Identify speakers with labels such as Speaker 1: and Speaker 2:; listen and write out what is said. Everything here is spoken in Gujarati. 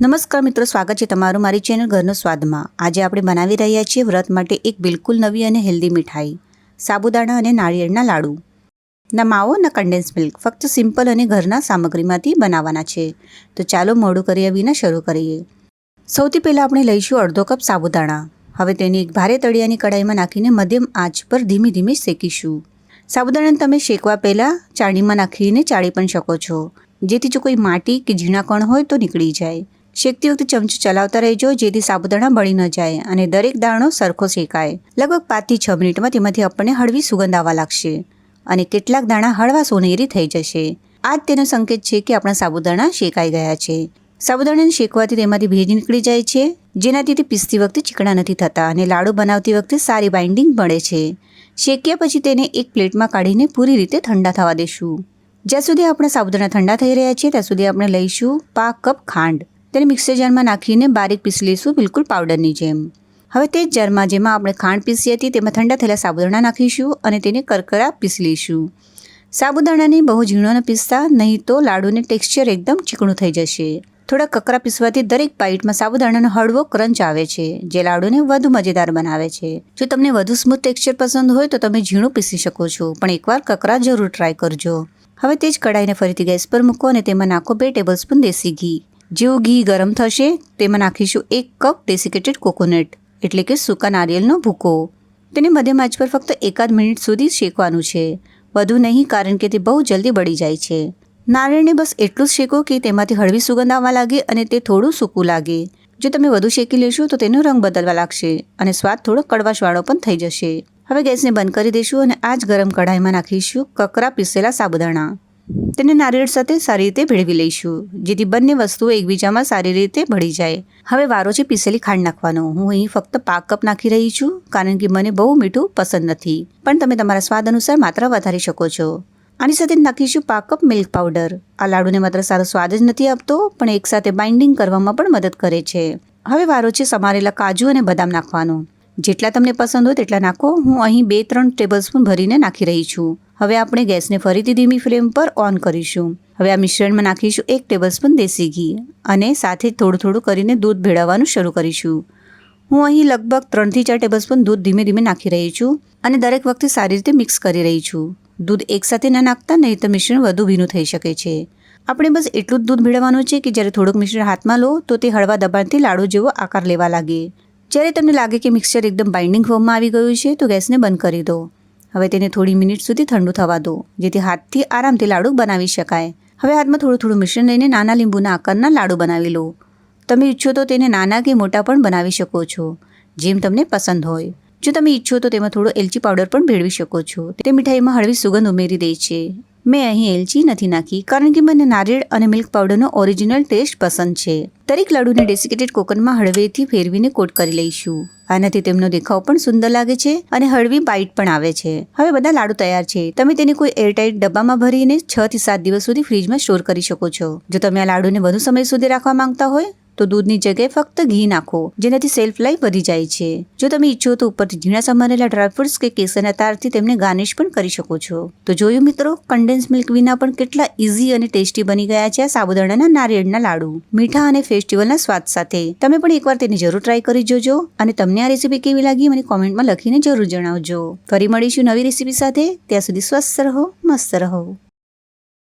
Speaker 1: નમસ્કાર મિત્રો, સ્વાગત છે તમારું મારી ચેનલ ઘરનો સ્વાદમાં. આજે આપણે બનાવી રહ્યા છીએ વ્રત માટે એક બિલકુલ નવી અને હેલ્ધી મીઠાઈ, સાબુદાણા અને નાળિયેરના લાડુ. ના માવો, ના કન્ડેન્સ મિલ્ક ફક્ત સિમ્પલ અને ઘરના સામગ્રીમાંથી બનાવવાના છે. તો ચાલો મોડું કર્યા વિના શરૂ કરીએ. સૌથી પહેલાં આપણે લઈશું અડધો કપ સાબુદાણા. હવે તેને એક ભારે તળિયાની કડાઈમાં નાખીને મધ્યમ આંચ પર ધીમે ધીમે શેકીશું. સાબુદાણાને તમે શેકવા પહેલાં ચાળણીમાં નાખીને ચાળી પણ શકો છો. જેથી જો કોઈ માટી કે ઝીણા કણ હોય તો નીકળી જાય. શેકતી વખતે ચમચો ચલાવતા રહેજો, જેથી સાબુદાણા બળી ન જાય અને દરેક દાણો સરખો શેકાય. લગભગ પાંચથી છ મિનિટમાં તેમાંથી આપણને હળવી સુગંધ આવવા લાગશે અને કેટલાક દાણા હળવા સોનેરી થઈ જશે. આ જ તેનો સંકેત છે કે આપણા સાબુદાણા શેકાઈ ગયા છે. સાબુદાણાને શેકવાથી તેમાંથી ભેજ નીકળી જાય છે, જેનાથી તે પીસતી વખતે ચીકણા નથી થતા અને લાડુ બનાવતી વખતે સારી બાઇન્ડિંગ મળે છે. શેક્યા પછી તેને એક પ્લેટમાં કાઢીને પૂરી રીતે ઠંડા થવા દેશું. જ્યાં સુધી આપણા સાબુદાણા ઠંડા થઈ રહ્યા છે, ત્યાં સુધી આપણે લઈશું પા કપ ખાંડ. તેને મિક્સર જારમાં નાખીને બારીક પીસી લઈશું, બિલકુલ પાવડરની જેમ. હવે તે જ જારમાં જેમાં આપણે ખાંડ પીસી હતી તેમાં ઠંડા થયેલા સાબુદાણા નાખીશું અને તેને કરકરા પીસી લઈશું. સાબુદાણાને બહુ ઝીણો ન પીસતા, નહીં તો લાડુને ટેક્સચર એકદમ ચીકણું થઈ જશે. થોડા કકરા પીસવાથી દરેક પાઇટમાં સાબુદાણાનો હળવો ક્રંચ આવે છે, જે લાડુને વધુ મજેદાર બનાવે છે. જો તમને વધુ સ્મૂથ ટેક્સચર પસંદ હોય તો તમે ઝીણું પીસી શકો છો, પણ એકવાર કકરા જરૂર ટ્રાય કરજો. હવે તે જ કડાઈને ફરીથી ગેસ પર મૂકો અને તેમાં નાખો બે ટેબલસ્પૂન દેશી ઘી. જેવું ઘી ગરમ થશે, તેમાં નાખીશું એક કપ ડેસિકેટેડ કોકોનટ એટલે કે સૂકા નારિયેલનો ભૂકો. તેને મધ્યમ આંચ પર ફક્ત એકાદ મિનિટ સુધી શેકવાનું છે. વધુ નહીં, કારણ કે તે બહુ જલ્દી બળી જાય છે. નારિયેળને બસ એટલું જ શેકો કે તેમાંથી હળવી સુગંધ આવવા લાગે અને તે થોડું સૂકું લાગે. જો તમે વધુ શેકી લેશો, તો તેનો રંગ બદલવા લાગશે અને સ્વાદ થોડો કડવાશવાળો પણ થઈ જશે. હવે ગેસને બંધ કરી દઈશું અને આ જ ગરમ કઢાઈમાં નાખીશું કકરા પીસેલા સાબુદાણા. તેને નારિયેળ સાથે સારી રીતે ભેળવી લઈશું, જેથી બંને વસ્તુઓ એકબીજામાં સારી રીતે ભળી જાય. હવે વારો છે પીસેલી ખાંડ નાખવાનો. હું અહીં ફક્ત પાક કપ નાખી રહી છું, કારણ કે મને બહુ મીઠું પસંદ નથી. પણ તમે તમારા સ્વાદ અનુસાર માત્ર વધારી શકો છો. આની સાથે નાખીશું પાક કપ મિલ્ક પાવડર. આ લાડુને માત્ર સારો સ્વાદ જ નથી આપતો, પણ એકસાથે બાઇન્ડિંગ કરવામાં પણ મદદ કરે છે. હવે વારો છે સમારેલા કાજુ અને બદામ નાખવાનો. જેટલા તમને પસંદ હોય તેટલા નાખો. હું અહીં બે ત્રણ ટેબલ સ્પૂન ભરીને નાખી રહી છું. હવે આપણે ગેસને ફરીથી ધીમી ફ્લેમ પર ઓન કરીશું. હવે આ મિશ્રણમાં નાખીશું એક ટેબલસ્પૂન દેશી ઘી અને સાથે થોડું થોડું કરીને દૂધ ભેળવવાનું શરૂ કરીશું. હું અહીં લગભગ ત્રણથી ચાર ટેબલસ્પૂન દૂધ ધીમે ધીમે નાખી રહી છું અને દરેક વખતે સારી રીતે મિક્સ કરી રહી છું. દૂધ એકસાથે ના નાખતા નહીં તો મિશ્રણ વધુ ભીનું થઈ શકે છે. આપણે બસ એટલું જ દૂધ ભેળવવાનું છે કે જ્યારે થોડુંક મિશ્રણ હાથમાં લો તો તે હળવા દબાણથી લાડુ જેવો આકાર લેવા લાગે. જ્યારે તમને લાગે કે મિક્સર એકદમ બાઇન્ડિંગ ફોર્મમાં આવી ગયું છે તો ગેસને બંધ કરી દો. હવે તેને થોડી મિનિટ સુધી ઠંડુ થવા દો, જેથી હાથથી આરામથી લાડુ બનાવી શકાય. હવે હાથમાં થોડું થોડું મિશ્રણ લઈને નાના લીંબુના આકારના લાડુ બનાવી લો. તમે ઈચ્છો તો તેને નાના કે મોટા પણ બનાવી શકો છો, જેમ તમને પસંદ હોય. જો તમે ઈચ્છો તો તેમાં થોડો એલચી પાવડર પણ ભેળવી શકો છો. તે મીઠાઈમાં હળવી સુગંધ ઉમેરી દે છે. મેં અહીં એલચી નથી નાખી કારણ કે મને નારિયેળ અને મિલ્ક પાવડરનો ઓરિજિનલ ટેસ્ટ પસંદ છે. દરેક લાડુને ડેસિકેટેડ કોકનમાં હળવેથી ફેરવીને કોટ કરી લઈશું. આનાથી તેમનો દેખાવ પણ સુંદર લાગે છે અને હળવી બાઇટ પણ આવે છે. હવે બધા લાડુ તૈયાર છે. તમે તેને કોઈ એરટાઇટ ડબ્બામાં ભરીને છ થી સાત દિવસ સુધી ફ્રીજમાં સ્ટોર કરી શકો છો. જો તમે આ લાડુને વધુ સમય સુધી રાખવા માંગતા હોય તો દૂધની જગ્યાએ ફક્ત ઘી નાખો, જેનાથી સેલ્ફ લાઈફ વધી જાય છે. જો તમે ઈચ્છો તો ઉપરથી ઝીણા સમારેલા ડ્રાયફ્રૂટ્સ કે કેસરના તારથી તેમને ગાર્નિશ પણ કરી શકો છો. તો જોયું મિત્રો, કન્ડેન્સ મિલ્ક વિના પણ કેટલા ઇઝી અને ટેસ્ટી બની ગયા છે આ સાબુદાણાના નારિયેળના લાડુ. મીઠા અને ફેસ્ટિવલના સ્વાદ સાથે. તમે પણ એકવાર તેને જરૂર ટ્રાય કરી જોજો અને તમને આ રેસીપી કેવી લાગી મને કોમેન્ટમાં લખીને જરૂર જણાવજો. ફરી મળીશું નવી રેસીપી સાથે. ત્યાં સુધી સ્વસ્થ રહો, મસ્ત રહો.